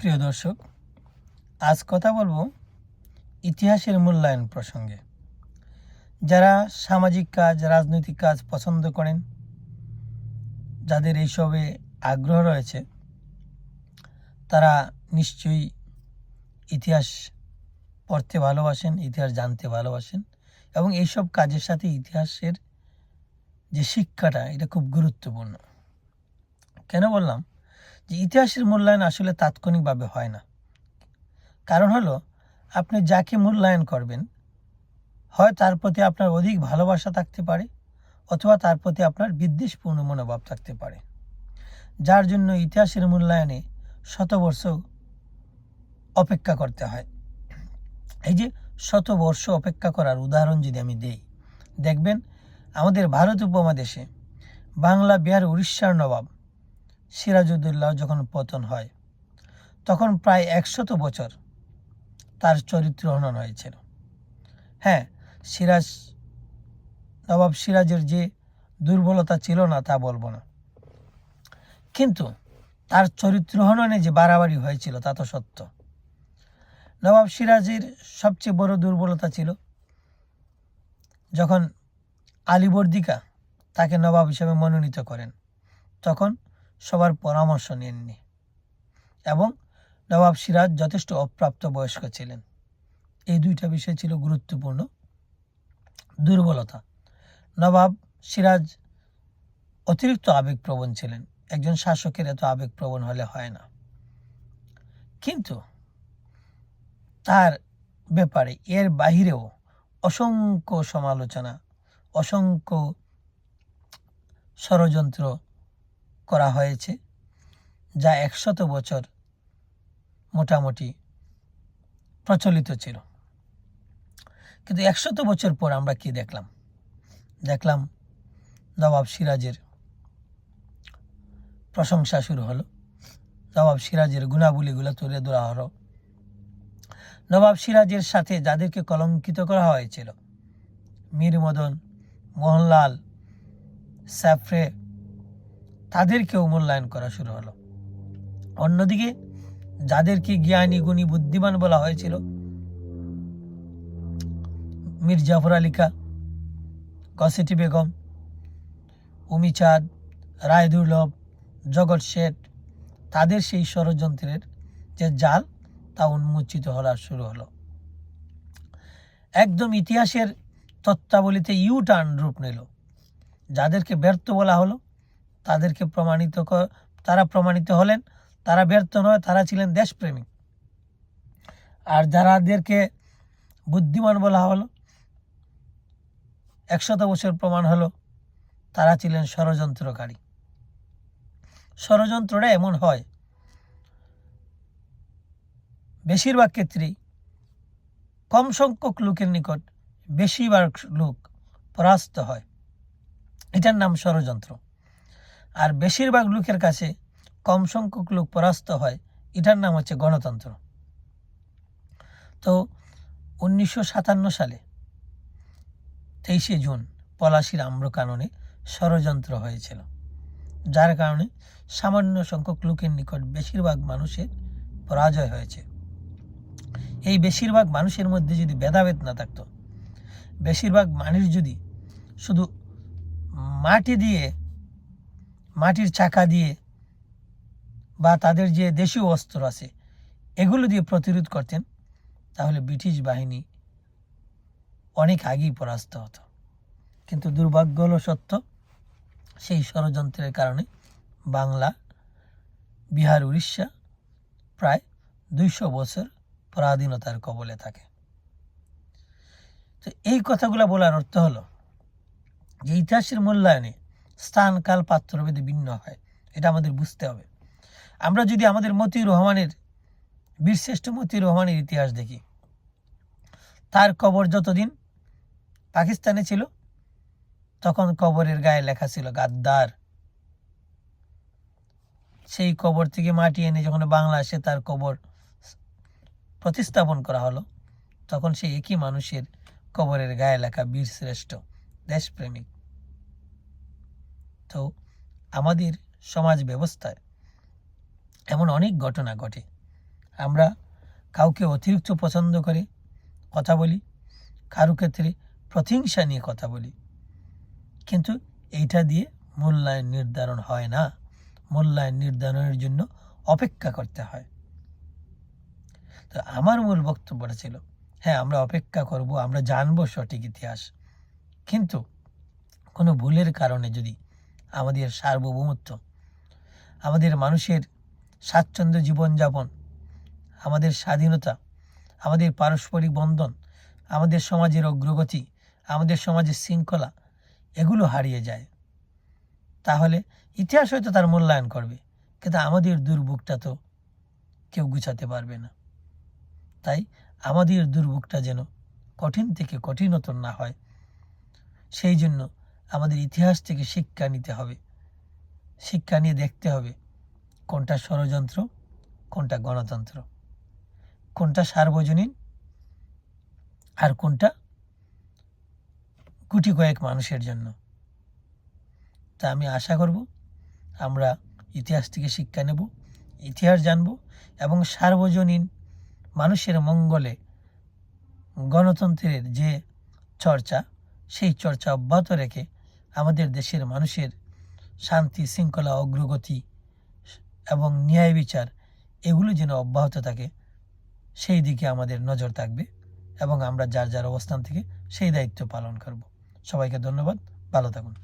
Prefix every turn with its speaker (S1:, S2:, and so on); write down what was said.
S1: প্রিয় দর্শক, আজ কথা বলব ইতিহাসের মূল্যায়ন প্রসঙ্গে। যারা সামাজিক কাজ, রাজনৈতিক কাজ পছন্দ করেন, যাদের এইসবে আগ্রহ রয়েছে, তারা নিশ্চয়ই ইতিহাস পড়তে ভালোবাসেন, ইতিহাস জানতে ভালোবাসেন এবং এইসব কাজের সাথে ইতিহাসের যে শিক্ষাটা, এটা খুব গুরুত্বপূর্ণ। কেন বললাম? যে ইতিহাসের মূল্যায়ন আসলে তাৎক্ষণিকভাবে হয় না। কারণ হলো, আপনি যাকে মূল্যায়ন করবেন, হয় তার প্রতি আপনার অধিক ভালোবাসা থাকতে পারে, অথবা তার প্রতি আপনার বিদ্বেষপূর্ণ মনোভাব থাকতে পারে। যার জন্য ইতিহাসের মূল্যায়নে শতবর্ষ অপেক্ষা করতে হয়। এই যে শতবর্ষ অপেক্ষা করার উদাহরণ যদি আমি দেই, দেখবেন আমাদের ভারত উপমহাদেশে বাংলা, বিহার, উড়িষ্যার নবাব সিরাজউদ্দৌল্লাহ যখন পতন হয়, তখন প্রায় একশত বছর তার চরিত্র হনন হয়েছিল। হ্যাঁ সিরাজ, নবাব সিরাজের যে দুর্বলতা ছিল না তা বলব না। কিন্তু তার চরিত্র হননে যে বাড়াবাড়ি হয়েছিল তা তো সত্য। নবাব সিরাজের সবচেয়ে বড় দুর্বলতা ছিল যখন আলীবর্দিকা তাকে নবাব হিসেবে মনোনীত করেন, তখন সবার পরামর্শ নেননি এবং নবাব সিরাজ যথেষ্ট অপ্রাপ্ত বয়স্ক ছিলেন। এই দুইটা বিষয় ছিল গুরুত্বপূর্ণ। দুর্বলতা। নবাব সিরাজ অতিরিক্ত আবেগপ্রবণ ছিলেন। একজন শাসকের এত আবেগপ্রবণ হলে হয় না। কিন্তু তার ব্যাপারে এর বাহিরেও অসংখ্য সমালোচনা, অসংখ্য ষড়যন্ত্র করা হয়েছে, যা একশত বছর মোটামুটি প্রচলিত ছিল। কিন্তু একশত বছর পর আমরা কি দেখলাম? দেখলাম নবাব সিরাজের প্রশংসা শুরু হলো। নবাব সিরাজের গুণাবলীগুলো তুলে ধরা হলো। নবাব সিরাজের সাথে যাদেরকে কলঙ্কিত করা হয়েছিল মীর মদন মোহনলাল, স্যাফ্রে তাদেরকেও মূল্যায়ন করা শুরু হলো। অন্যদিকে, যাদেরকে জ্ঞানী, গুণী, বুদ্ধিমান বলা হয়েছিল, মীর জাফর আলী খা, কসেটি বেগম উমিচাঁদ রায়দুর্লভ জগৎ শেঠ, তাদের সেই ষড়যন্ত্রের যে জাল, তা উন্মোচিত হওয়া শুরু হলো। একদম ইতিহাসের তত্ত্বাবলিতে ইউ টার্ন রূপ নিল, যাদেরকে ব্যর্থ বলা হলো তাদেরকে প্রমাণিত তারা প্রমাণিত হলেন, তারা ব্যর্থ নয়, তারা ছিলেন দেশপ্রেমিক। আর যারাদেরকে বুদ্ধিমান বলা হলো, একশত বছর প্রমাণ হলো, তারা ছিলেন ষড়যন্ত্রকারী। ষড়যন্ত্রটা এমন হয়, বেশিরভাগ ক্ষেত্রেই কম সংখ্যক লোকের নিকট বেশিরভাগ লোক পরাস্ত হয়। এটার নাম ষড়যন্ত্র। আর বেশিরভাগ লোকের কাছে কম সংখ্যক লোক পরাস্ত হয়। এটার নাম হচ্ছে গণতন্ত্র। তো উনিশশো সাতান্ন সালে তেইশে জুন পলাশির আম্রকাননে ষড়যন্ত্র হয়েছিল, যার কারণে সামান্য সংখ্যক লোকের নিকট বেশিরভাগ মানুষের পরাজয় হয়েছে। এই বেশিরভাগ মানুষের মধ্যে যদি ভেদাভেদ না থাকতো, বেশিরভাগ মানুষ যদি শুধু মাটি দিয়ে মাটির চাকা দিয়ে বা তাদের যে দেশীয় অস্ত্র আছে, এগুলো দিয়ে প্রতিরোধ করতেন, তাহলে ব্রিটিশ বাহিনী অনেক আগেই পরাস্ত হতো। কিন্তু দুর্ভাগ্য হলো সত্য, সেই ষড়যন্ত্রের কারণে বাংলা, বিহার, উড়িষ্যা প্রায় দুইশো বছর পরাধীনতার কবলে থাকে। তো এই কথাগুলো বলার অর্থ হলো যে ইতিহাসের মূল্যায়নে স্থান, কাল পাত্রভেদে ভিন্ন হয়। এটা আমাদের বুঝতে হবে। আমরা যদি আমাদের মতিউর রহমানের, বীরশ্রেষ্ঠ মতিউর রহমানের ইতিহাস দেখি, তার কবর যতদিন পাকিস্তানে ছিল, তখন কবরের গায়ে লেখা ছিল গাদ্দার। সেই কবর থেকে মাটি এনে যখন বাংলাদেশে তার কবর প্রতিস্থাপন করা হলো, তখন সেই একই মানুষের কবরের গায়ে লেখা বীরশ্রেষ্ঠ দেশপ্রেমিক। তো আমাদের সমাজ ব্যবস্থায় এমন অনেক ঘটনা ঘটে। আমরা কাউকে অতিরিক্ত পছন্দ করে কথা বলি, কারও ক্ষেত্রে প্রতিহিংসা নিয়ে কথা বলি। কিন্তু এইটা দিয়ে মূল্যায়ন নির্ধারণ হয় না। মূল্যায়ন নির্ধারণের জন্য অপেক্ষা করতে হয়। তো আমার মূল বক্তব্যটা ছিল হ্যাঁ আমরা অপেক্ষা করব, আমরা জানব সঠিক ইতিহাস। কিন্তু কোনো ভুলের কারণে যদি আমাদের সার্বভৌমত্ব, আমাদের মানুষের স্বাচ্ছন্দ্য জীবনযাপন, আমাদের স্বাধীনতা, আমাদের পারস্পরিক বন্ধন, আমাদের সমাজের অগ্রগতি, আমাদের সমাজের শৃঙ্খলা, এগুলো হারিয়ে যায়। তাহলে ইতিহাস হয়তো তার মূল্যায়ন করবে, কিন্তু আমাদের দুর্ভোগটা তো কেউ গুছাতে পারবে না। তাই আমাদের দুর্ভোগটা যেন কঠিন থেকে কঠিনতর না হয়, সেই জন্য আমাদের ইতিহাস থেকে শিক্ষা নিতে হবে। শিক্ষা নিয়ে দেখতে হবে কোনটা ষড়যন্ত্র, কোনটা গণতন্ত্র। কোনটা সার্বজনীন আর কোনটা গুটি কয়েক মানুষের জন্য। তা আমি আশা করব আমরা ইতিহাস থেকে শিক্ষা নেব, ইতিহাস জানব এবং সার্বজনীন মানুষের মঙ্গলে গণতন্ত্রের যে চর্চা, সেই চর্চা অব্যাহত রেখে আমাদের দেশের মানুষের শান্তি, শৃঙ্খলা, অগ্রগতি এবং ন্যায় বিচার, এগুলো যেন অব্যাহত থাকে, সেই দিকে আমাদের নজর থাকবে এবং আমরা যার যার অবস্থান থেকে সেই দায়িত্ব পালন করব। সবাইকে ধন্যবাদ। ভালো থাকুন।